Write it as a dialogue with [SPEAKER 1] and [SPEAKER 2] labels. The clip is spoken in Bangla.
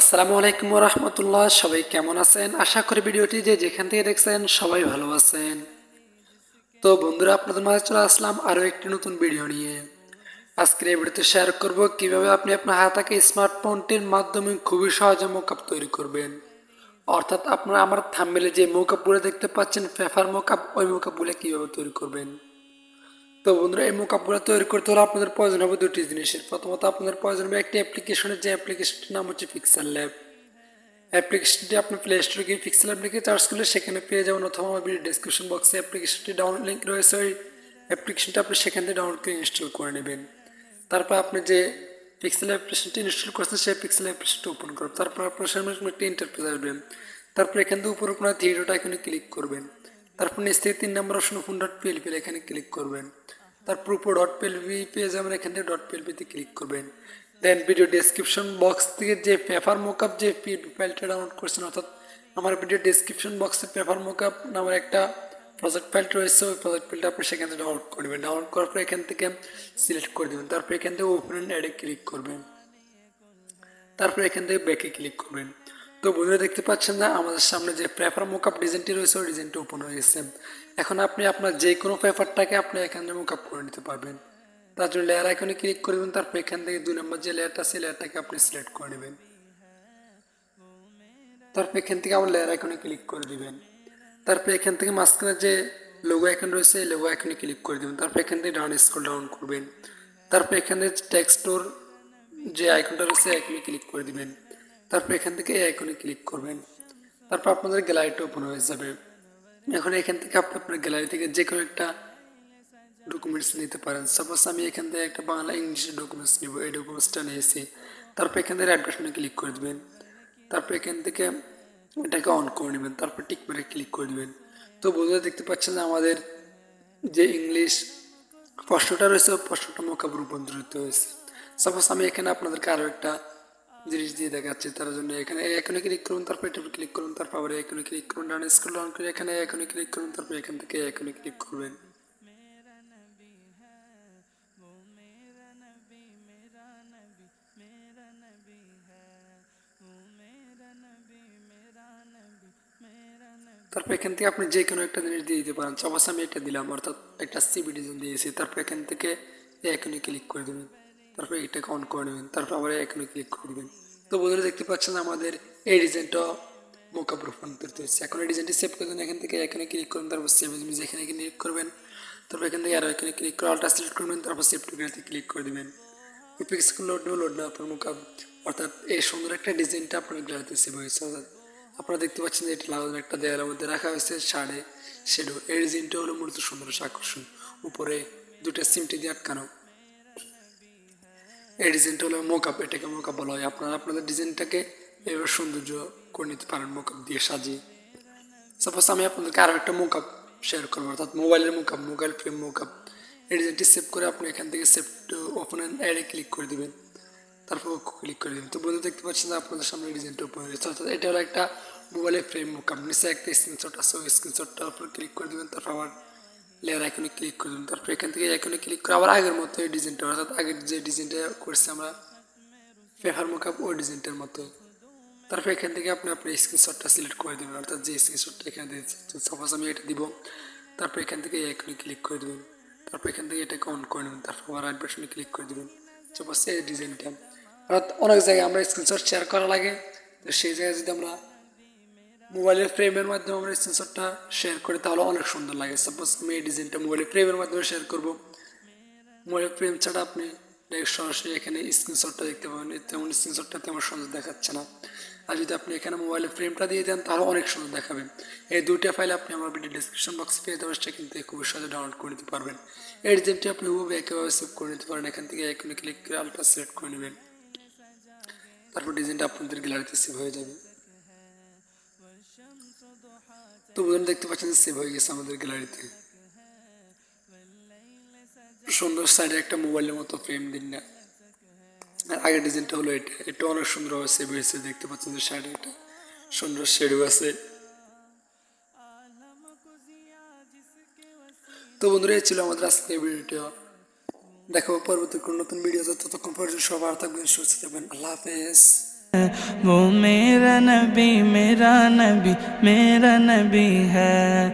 [SPEAKER 1] আসসালামু আলাইকুম রহমতুল্লাহ সবাই কেমন আছেন? আশা করি ভিডিওটি যে যেখান থেকে দেখছেন সবাই ভালো আছেন। তো বন্ধুরা, আপনাদের মাঝে চলে আসলাম আরও একটি নতুন ভিডিও নিয়ে। আজকের এই ভিডিওতে শেয়ার করব কীভাবে আপনি আপনার হাতাকে স্মার্টফোনটির মাধ্যমে খুবই সহজে মোকআপ তৈরি করবেন। অর্থাৎ আপনারা আমার থাম্বেলে যে মোকআপগুলো দেখতে পাচ্ছেন ফেফার মোকআপ ওই মোকআপগুলো কীভাবে তৈরি করবেন? তো বন্ধুরা, এই মোকাপগুলো তৈরি করতে হলে আপনাদের প্রয়োজন হবে দুটি জিনিসের। প্রথমত, আপনাদের প্রয়োজন হবে একটি অ্যাপ্লিকেশনের যে অ্যাপ্লিকেশনটির নাম হচ্ছে পিক্সেল ল্যাব অ্যাপ্লিকেশনটি আপনি প্লে স্টোরে গিয়ে পিক্সেল ল্যাব লিখে চার্জ করলে সেখানে পেয়ে যাবেন অথবা আমার ভিডিও ডিসক্রিপশন বক্সে অ্যাপ্লিকেশনটি ডাউনলোড লিঙ্ক রয়েছে। ওই অ্যাপ্লিকেশনটি আপনি সেখান থেকে ডাউনলোড করে ইনস্টল করে নেবেন। তারপর আপনি যে পিক্সেল অ্যাপ্লিকেশনটি ইনস্টল করছেন, সেই পিক্সেল অ্যাপ্লিকেশনটি ওপেন করবেন। তারপর আপনার সামনে একটি ইন্টারফেস আসবেন তারপর এখান থেকে উপর আপনার ডট এখানে ক্লিক করবেন। তারপর নিচ থেকে তিন number option phone dot PLP এখানে ক্লিক করবেন। তারপর উপর ডট পিএলপি পেয়ে যাবেন এখান থেকে ডট পিএলপিতে ক্লিক করবেন। দেন ভিডিও ডেসক্রিপশন বক্স থেকে যে পেপার মোকআপ যে ফাইলটা ডাউনলোড করছেন, অর্থাৎ আমার ভিডিও ডেসক্রিপশন বক্সে পেপার মোকআপ নামের একটা প্রজেক্ট ফাইল রয়েছে, ওই প্রজেক্ট ফাইলটা আপনি সেখান থেকে ডাউনলোড করবেন ডাউনলোড করার পর এখান থেকে সিলেক্ট করে দেবেন। তারপর এখান থেকে ওপেন অ্যাডে ক্লিক করবেন। তারপর এখান থেকে ব্যাকে ক্লিক করবেন। তো বন্ধুরা দেখতে পাচ্ছেন না, আমাদের সামনে যে পেপার মোকআপ ডিজাইনটি রয়েছে, ওই ডিজাইনটি ওপেন হয়ে গেছে। এখন আপনি আপনার যে কোনো পেপারটাকে আপনি এখানে মোকআপ করে নিতে পারবেন। তার জন্য লেয়ার আইকনে ক্লিক করবেন তারপর এখান থেকে দুই নম্বর যে লেয়ারটা আছে লেয়ারটাকে আপনি সিলেক্ট করে নেবেন। তারপর এখান থেকে আবার লেয়ার আইকনে ক্লিক করে দিবেন। তারপর এখান থেকে মাঝখানে যে লোগো আইকন রয়েছে লোগো আইকনে ক্লিক করে দেবেন। তারপর এখান থেকে ডাউন স্ক্রল ডাউন করবেন। তারপর এখানে টেক্সটোর যে আইকনটা রয়েছে আইকনে ক্লিক করে দিবেন। তারপর এখান থেকে এই আইকনে ক্লিক করবেন। তারপর আপনাদের গ্যালারিটা ওপেন হয়ে যাবে। এখন এখান থেকে আপনি আপনার গ্যালারি থেকে যে কোনো একটা ডকুমেন্টস নিতে পারেন। সাপোজ আমি এখান থেকে একটা বাংলা ইংলিশের ডকুমেন্টস নিব, এই ডকুমেন্টসটা নিয়েছি। তারপর এখান থেকে অ্যাডভার্টাইজমেন্ট ক্লিক করে দেবেন। তারপর এখান থেকে এটাকে অন করে নেবেন। তারপর টিক মেরে ক্লিক করে দেবেন। তো বন্ধুরা, দেখতে পাচ্ছেন যে আমাদের যে ইংলিশ প্রশ্নটা রয়েছে প্রশ্নটা মোকাব রূপান্তরিত হয়েছে। সাপোজ আমি এখানে আপনাদেরকে আরও একটা জিনিস দিয়ে দেখাচ্ছে, তার জন্য এখানে এখানে ক্লিক করুন, তারপর এটা ক্লিক করুন তারপর আবার এখানে ক্লিক করুন, ডান স্ক্রল ডাউন করে এখানে এখানে ক্লিক করুন, তারপর এখান থেকে এখানে ক্লিক করবেন। তারপর এখান থেকে আপনি যে কোনো একটা জিনিস দিয়ে দিতে পারেন। সাপোজ আমি এটা দিলাম, অর্থাৎ একটা সিবি ডিজাইন দিয়েছি, তারপর এখান থেকে এখানে ক্লিক করে দেবেন। তারপর এটাকে অন করে নেবেন, তারপর আবার এখানে ক্লিক করে দেবেন। তো বন্ধুরা দেখতে পাচ্ছেন আমাদের এই ডিজাইনটা মোকাপ রূপান্তরিত হচ্ছে এখন এই ডিজাইনটি সেভ করে এখান থেকে এখানে ক্লিক করবেন তারপর সেভ ইমেজ এখানে ক্লিক করবেন। তারপর এখান থেকে আরও এখানে ক্লিক করে আলটা সিলেক্ট করবেন তারপর সেভ টুকাতে ক্লিক করে দেবেন। লোড নেবে লোড নেওয়ার পর মোকাপ অর্থাৎ এই সুন্দর একটা ডিজাইনটা আপনার গ্যালারিতে সেভ হয়েছে অর্থাৎ আপনারা দেখতে পাচ্ছেন যে এটা লাল একটা দেয়ালের মধ্যে রাখা হয়েছে শাড়ে শেডো এই ডিজাইনটা হলো মূলত সুন্দর আকর্ষণ উপরে দুটো সিমটি দিয়ে আটকানো। এই ডিজাইনটা হলো মোকআপ এটাকে মোকআপ বলা হয়। আপনারা আপনাদের ডিজাইনটাকে এবার সৌন্দর্য করে নিতে পারেন মোকআপ দিয়ে সাজিয়ে। সাপোজ আমি আপনাদেরকে আরও একটা মোকআপ শেয়ার করব, অর্থাৎ মোবাইলের মোকআপ মোবাইল ফ্রেম মোকআপ এই ডিজাইনটি সেভ করে আপনি এখান থেকে সেভ টু ওপেন অ্যাডে ক্লিক করে দিবেন। তারপর ক্লিক করে দেবেন। তো বন্ধু দেখতে পাচ্ছেন আপনাদের সামনে ডিজাইনটা ওপেন হয়েছে অর্থাৎ এটা হলো একটা মোবাইলের ফ্রেম মোকআপ নিচে একটা স্ক্রিনশট আছে, ওই স্ক্রিনশটটার উপর ক্লিক করে দেবেন, তারপর আবার লেয়ার আইকনে ক্লিক করে দেবেন তারপর এখান থেকে আইকনে ক্লিক করে আবার আগের মতো এই ডিজাইনটা অর্থাৎ আগের যে ডিজাইনটা করছি আমরা পেপার মোকআপ ওই ডিজাইনটার মতো। তারপর এখান থেকে আপনি আপনার স্ক্রিনশটটা সিলেক্ট করে দেবেন, অর্থাৎ যে স্ক্রিনশটটা এখানে দিয়েছি। সাপোজ আমি এটা দিব, তারপর এখান থেকে আইকনে ক্লিক করে দেবেন। তারপর এখান থেকে এটাকে অন করে নেবেন, তারপর আবার রাইট বাটনে ক্লিক করে দেবেন। সাপোজ এই ডিজাইনটা অর্থাৎ অনেক জায়গায় আমরা স্ক্রিনশট শেয়ার করা লাগে, তো সেই জায়গায় যদি আমরা মোবাইলের ফ্রেমের মাধ্যমে আমরা স্ক্রিনশটটা শেয়ার করি, তাহলে অনেক সুন্দর লাগে। সাপোজ আমি এই ডিজাইনটা মোবাইলের ফ্রেমের মাধ্যমে শেয়ার করব। মোবাইলের ফ্রেম ছাড়া আপনি ডাইরেক্ট সরাসরি এখানে স্ক্রিনশটটা দেখতে পাবেন। তেমন স্ক্রিনশটটা তেমন সুন্দর দেখাচ্ছে না। আর যদি আপনি এখানে মোবাইলের ফ্রেমটা দিয়ে দেন, তাহলে অনেক সুন্দর দেখাবেন এই দুইটা ফাইল আপনি আমার ভিডিও ডিসক্রিপশন বক্সে পেয়ে দেবেন সেখান থেকে খুবই সহজে ডাউনলোড করে নিতে পারবেন। এই ডিজাইনটি আপনি হুবহু একেভাবে সেভ করে নিতে পারেন। এখান থেকে এখানে ক্লিক করে আলট্রা সিলেক্ট করে নেবেন। তারপর ডিজাইনটা আপনাদের গ্যালারিতে সেভ হয়ে যাবে। তো বুঝুন দেখতে পাচ্ছেন সেভ হয়ে গেছে আমাদের গ্যালারিতে। সুন্দর সাইডে একটা মোবাইলের মতো ফ্রেম দিন না। আর আগের ডিজাইনটা হলো এটা। এটা অনেক সুন্দরভাবে সেভ হয়েছে। দেখতে পাচ্ছেন যে সাইডে একটা সুন্দর শেডও আছে। তো বন্ধুরা ছিল আমাদের আজকের ভিডিওটা দেখাবো পরবর্তী কোনো নতুন ভিডিও ততক্ষণ পর্যন্ত সবার থাকবেন, সুস্থ থাকবেন। আল্লাহ হাফেজ।
[SPEAKER 2] وہ میرا نبی میرا نبی میرا نبی ہے۔